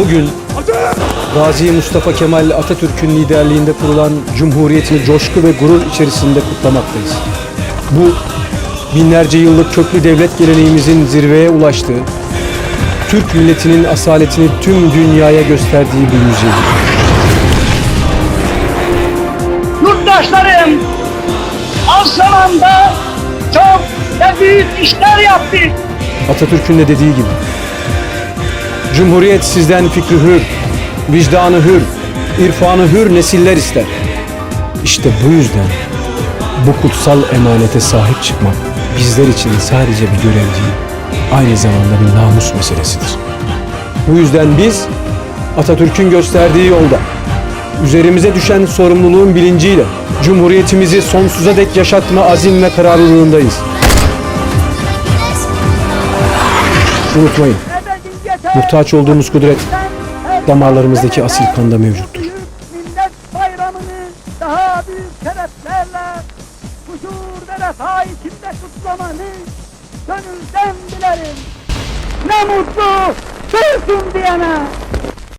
Bugün Gazi Mustafa Kemal Atatürk'ün liderliğinde kurulan Cumhuriyetini coşku ve gurur içerisinde kutlamaktayız. Bu binlerce yıllık köklü devlet geleneğimizin zirveye ulaştığı, Türk milletinin asaletini tüm dünyaya gösterdiği bir yüzyıl. Yurttaşlarım, az zamanda çok ve büyük işler yaptık. Atatürk'ün de dediği gibi. Cumhuriyet sizden fikri hür, vicdanı hür, irfanı hür nesiller ister. İşte bu yüzden bu kutsal emanete sahip çıkmak bizler için sadece bir görev değil, aynı zamanda bir namus meselesidir. Bu yüzden biz Atatürk'ün gösterdiği yolda üzerimize düşen sorumluluğun bilinciyle Cumhuriyetimizi sonsuza dek yaşatma azim ve kararlılığındayız. Unutmayın, muhtaç olduğumuz kudret damarlarımızdaki asil kanda mevcuttur. Millet bayramını daha büyük şereflerle huzur ve refah içinde kutlamanı gönülden dilerim. Ne mutlu Türk'üm diyene.